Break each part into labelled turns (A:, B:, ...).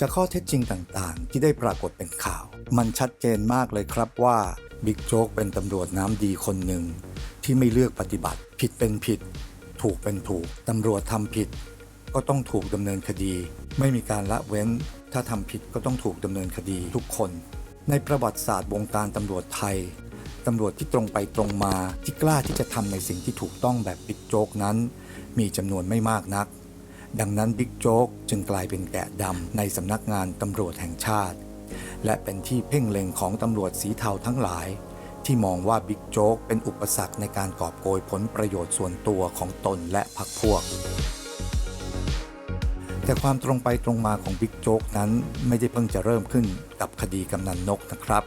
A: จากข้อเท็จจริงต่างๆ ที่ได้ปรากฏเป็นข่าว มันชัดเจนมากเลยครับว่าบิ๊กโจ๊กเป็นตำรวจน้ำดีคนหนึ่ง ที่ไม่เลือกปฏิบัติ ผิดเป็นผิด ถูกเป็นถูกตำรวจทำผิด ก็ต้องถูกดำเนินคดี ไม่มีการละเว้น ถ้าทำผิดก็ต้องถูกดำเนินคดีทุกคน ในประวัติศาสตร์วงการตำรวจไทยตำรวจที่ตรงไปตรงมาที่กล้าที่จะทำในสิ่งที่ถูกต้องแบบบิ๊กโจ๊กนั้น มีจำนวนไม่มากนัก ดังนั้นบิ๊กโจ๊กจึงกลายเป็นแกะดำในสำนักงานตำรวจแห่งชาติ และเป็นที่เพ่งเล็งของตำรวจสีเทาทั้งหลาย ที่มองว่าบิ๊กโจ๊กเป็นอุปสรรคในการกอบโกยผลประโยชน์ส่วนตัวของตนและพรรคพวก แต่ความตรงไปตรงมาของบิ๊กโจ๊กนั้นไม่ได้เพิ่งจะเริ่มขึ้นกับคดีกำนันนกนะครับ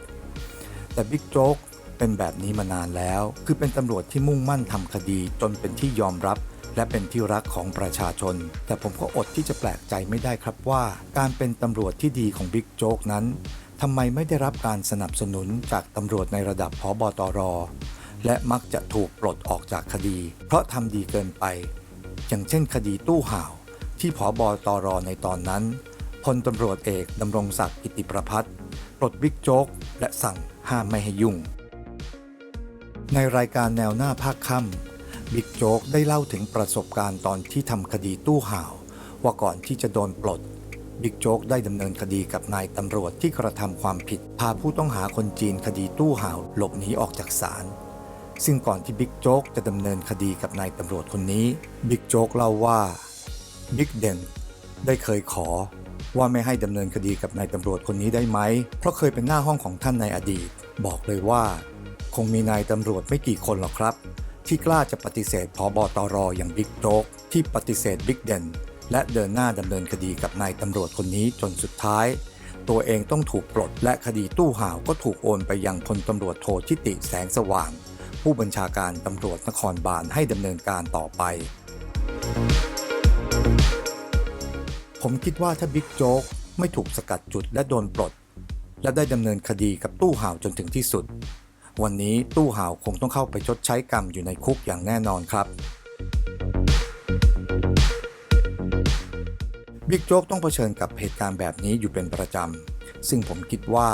A: แต่บิ๊กโจ๊กเป็นแบบนี้มานานแล้ว คือเป็นตำรวจที่มุ่งมั่นทำคดีจนเป็นที่ยอมรับ และเป็นที่รักของประชาชน แต่ผมก็อดที่จะแปลกใจไม่ได้ครับว่า การเป็นตำรวจที่ดีของบิ๊กโจ๊กนั้นทำไมไม่ได้รับการสนับสนุนจากตำรวจในระดับพบตร และมักจะถูกปลดออกจากคดี เพราะทำดีเกินไป อย่างเช่นคดีตู้ห่าว ที่ผอบอตรในตอนนั้นพลตำรวจเอกดำรงศักดิ์กิติประพัฒน์ปลดบิ๊กโจ๊กและสั่งห้ามไม่ให้ยุ่ง ในรายการแนวหน้าภาคค่ำ บิ๊กโจ๊กได้เล่าถึงประสบการณ์ตอนที่ทำคดีตู้ห่าว ว่าก่อนที่จะโดนปลดบิ๊กโจ๊กได้ดำเนินคดีกับนายตำรวจที่กระทำความผิด พาผู้ต้องหาคนจีนคดีตู้ห่าวหลบหนีออกจากศาลซึ่งก่อนที่บิ๊กโจ๊กจะดำเนินคดีกับนายตำรวจคนนี้บิ๊กโจ๊กเล่าว่าบิ๊กเด่นได้เคยขอ ว่าไม่ให้ดำเนินคดีกับนายตำรวจคนนี้ได้ไหม เพราะเคยเป็นหน้าห้องของท่านในอดีต บอกเลยว่า คงมีนายตำรวจไม่กี่คนหรอกครับ ที่กล้าจะปฏิเสธพอบอตรอย่างบิ๊กโจ๊กที่ปฏิเสธบิ๊กเด่นและเดินหน้าดำเนินคดีกับนายตำรวจคนนี้จนสุดท้าย ตัวเองต้องถูกปลดและคดีตู้ห่าวก็ถูกโอนไปยังพลตำรวจโททิติแสงสว่าง ผู้บัญชาการตำรวจนครบาลให้ดำเนินการต่อไป ผมคิดว่าถ้าบิ๊กโจ๊กไม่ถูกสกัดจุดและโดนปลด และได้ดำเนินคดีกับตู้ห่าวจนถึงที่สุด วันนี้ตู้ห่าวคงต้องเข้าไปชดใช้กรรมอยู่ในคุกอย่างแน่นอนครับบิ๊กโจ๊กต้องเผชิญกับเหตุการณ์แบบนี้อยู่เป็นประจำ ซึ่งผมคิดว่า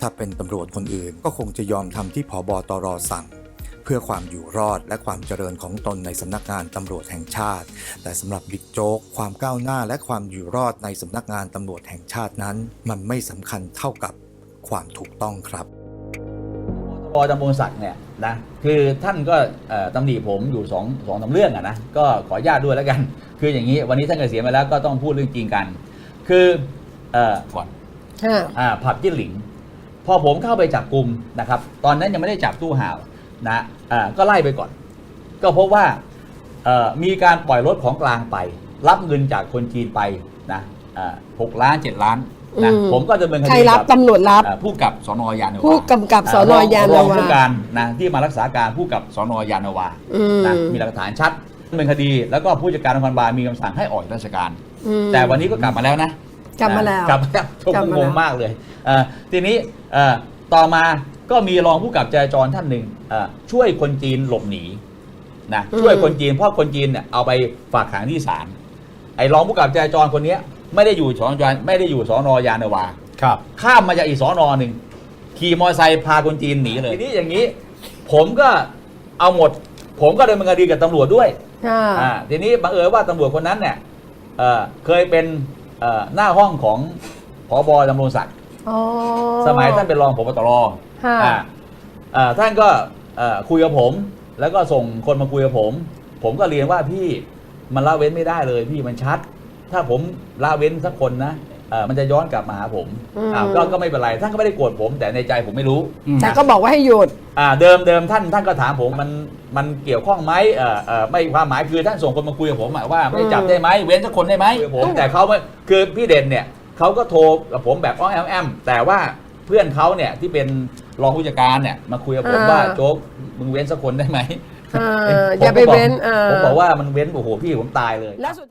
A: ถ้าเป็นตำรวจคนอื่นก็คงจะยอมทำที่ผอบอตรสั่ง เพื่อความอยู่รอดและความเจริญของตนในสำนักงานตำรวจแห่งชาติ แต่สำหรับบิ๊กโจ๊กความก้าวหน้าและความอยู่รอดในสำนักงานตำรวจแห่งชาตินั้น มันไม่สำคัญเท่ากับความถูกต้องครับ
B: พอจำปงศักดิ์เนี่ยนะคือท่านก็เอ่อตำหนิผมอยู่สองสองสามเรื่องอะนะก็ขออนุญาตด้วยแล้วกัน คืออย่างนี้วันนี้ท่านเกษียณไปแล้วก็ต้องพูดเรื่องจริงกัน คือเอ่อก่อน
C: ค่ะ
B: อ่าผับจิ้นหลิง พอผมเข้าไปจับกลุ่มนะครับ ตอนนั้นยังไม่ได้จับตู้ห่าวนะอ่าก็ไล่ไปก่อน ก็พบว่าเอ่อมีการปล่อยรถของกลางไป รับเงินจากคนจีนไปนะอ่าหกล้านเจ็ดล้าน นะ
C: อืม
B: ผมก็ดำเนินค
C: ใคร
B: ดี
C: รับ
B: กับ
C: ตำรวจรับ
B: อ่าผู้กับสนยานนาวา
C: ผู้กำกับสนยาน
B: รอง
C: นาวา
B: ผู้การนะที่มารักษาการผู้กับสนยานนาวา
C: อืม
B: นะมีหลักฐานชัดดำเนินคดี แล้วก็ผู้จัดการนครบาลมีคำสั่งให้ออกจากราชการ
C: อืม
B: แต่วันนี้ก็กลับมาแล้วนะ
C: กลับมาแล้ว
B: กลับมาแล้วชม
C: กลับมาแล้ว
B: งงมากเลยเอ่อทีนี้เอ่อต่อมาก็มีรองผู้กับจราจรท่านหนึ่งเอ่อช่วยคนจีนหลบหนีนะช่วยคนจีนเพราะคนจีนเนี่ยเอาไปฝากขังที่ศาลไอ้รองผู้กับจราจรคนเนี้ย ไม่ได้อยู่สอนยานไม่ได้อยู่สอนอยานนาวา
D: ครับ
B: ข้ามมาจากอีกสอนอหนึ่งขี่มอเตอร์ไซค์พาคนจีนหนีเลยทีนี้อย่างนี้ ผมก็เอาหมด ผมก็ดำเนินคดีกับตำรวจด้วย
C: ค่ะ
B: อ่าทีนี้บังเอิญว่าตำรวจคนนั้นเนี่ยเอ่อเคยเป็นเอ่อหน้าห้องของผบดำรงศักดิ์
C: อ๋อ
B: สมัยท่านเป็นรองผบตร
C: ค่ะ
B: อ่าอ่าท่านก็เอ่อคุยกับผม แล้วก็ส่งคนมาคุยกับผม ผมก็เรียนว่าพี่มันละเว้นไม่ได้เลยพี่มันชัด ถ้าผมละเว้นสักคนนะเอ่อมันจะย้อนกลับมาหาผม
C: อืม
B: อ้าวก็ก็ไม่เป็นไรท่านก็ไม่ได้โกรธผมแต่ในใจผมไม่รู้
C: แต่ก็บอกว่าให้หยุด
B: อ่าเดิมเดิมท่านท่านก็ถามผมมันมันเกี่ยวข้องไหมเอ่อเอ่อไม่ความหมายคือท่านส่งคนมาคุยกับผมอะว่าไม่จับได้ไหมเว้นสักคนได้ไหมผมแต่เขาไม่คือพี่เด่นเนี่ยเขาก็โทรกับผมแบบอ้อแอมแอมแต่ว่าเพื่อนเขาเนี่ยที่เป็นรองผู้จัดการเนี่ยมาคุยกับผม
C: อ่า
B: ว่าโจ๊กมึงเว้นสักคนได้ไหม
C: เออ
B: ผม
C: อย่าไป
B: ก็บก
C: เว้นเออ
B: ผมบอกว่ามันเว้นโอ้โหพี่ผมตายเลย
C: แล้วสุด